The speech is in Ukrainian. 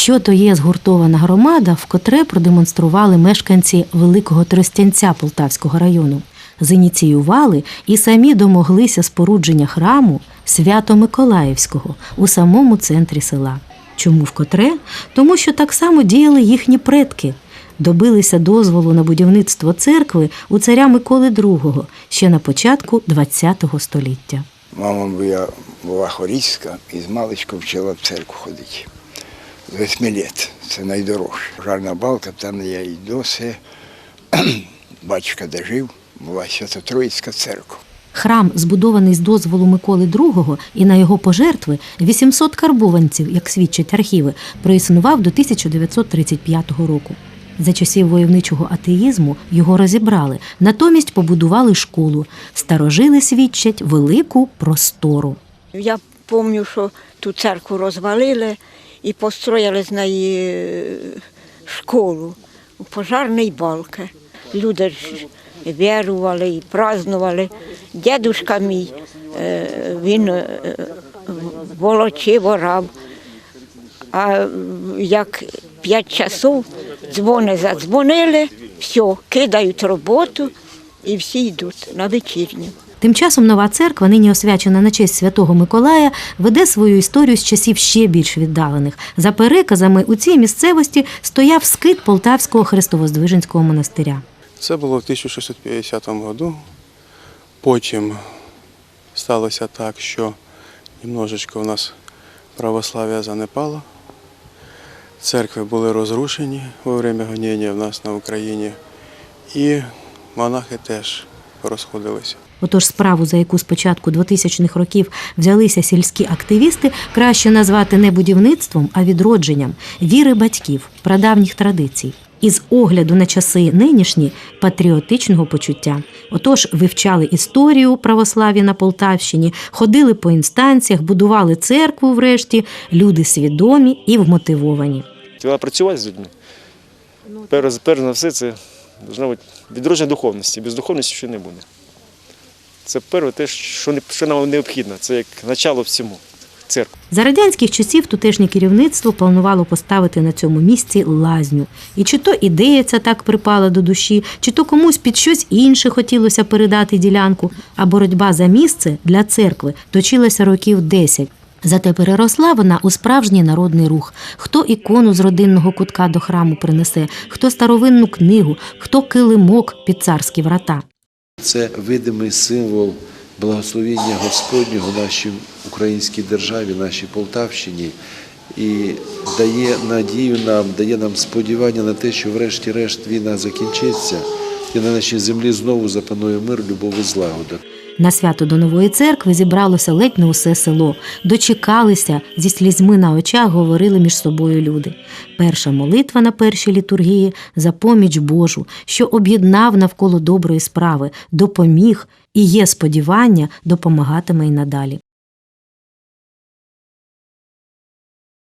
Що то є згуртована громада, вкотре продемонстрували мешканці Великого Тростянця Полтавського району. Зініціювали і самі домоглися спорудження храму Свято-Миколаївського у самому центрі села. Чому вкотре? Тому що так само діяли їхні предки. Добилися дозволу на будівництво церкви у царя Миколи II ще на початку ХХ століття. Мама моя була хорійська і з маличку вчила в церкву ходити. Восьми літ. Це найдорожче. Жарна балка, там я і досі. Батька де жив, була Свято-Троїцька церква. Храм, збудований з дозволу Миколи II, і на його пожертви 800 карбованців, як свідчать архіви, проіснував до 1935 року. За часів войовничого атеїзму його розібрали, натомість побудували школу. Старожили свідчать велику простору. Я пам'ятаю, що ту церкву розвалили і построїли з неї е, школу у пожарній балки. Люди ж вірували і празднували. Дідушка мій, е, він е, волочив орав. А як п'ять часов дзвони задзвонили, все, кидають роботу і всі йдуть на вечірню. Тим часом нова церква, нині освячена на честь святого Миколая, веде свою історію з часів ще більш віддалених. За переказами, у цій місцевості стояв скит Полтавського Христовоздвиженського монастиря. Це було в 1650 году. Потім сталося так, що немножечко у нас православ'я занепало. Церкви були розрушені во время гоніння в нас на Україні. І монахи теж розходилися. Отож, справу, за яку з початку 2000-х років взялися сільські активісти, краще назвати не будівництвом, а відродженням віри батьків, прадавніх традицій. Із огляду на часи нинішні патріотичного почуття. Отож, вивчали історію православ'я на Полтавщині, ходили по інстанціях, будували церкву врешті, люди свідомі і вмотивовані. Треба працювати з людьми. Перш, перш за все, це должна бути відродження духовності. Без духовності ще не буде. Це перше те, що, нам необхідно. Це як начало всьому. Церква. За радянських часів тутешнє керівництво планувало поставити на цьому місці лазню. І чи то ідея ця так припала до душі, чи то комусь під щось інше хотілося передати ділянку, а боротьба за місце для церкви точилася років 10. Зате переросла вона у справжній народний рух. Хто ікону з родинного кутка до храму принесе, хто старовинну книгу, хто килимок під царські врата. Це видимий символ благословіння Господнього нашій українській державі, нашій Полтавщині, і дає надію нам, дає нам сподівання на те, що врешті-решт війна закінчиться, і на нашій землі знову запанує мир, любов і злагода. На свято до нової церкви зібралося ледь не усе село. Дочекалися зі слізьми на очах, говорили між собою люди. Перша молитва на першій літургії за поміч Божу, що об'єднав навколо доброї справи, допоміг і є сподівання, допомагатиме й надалі.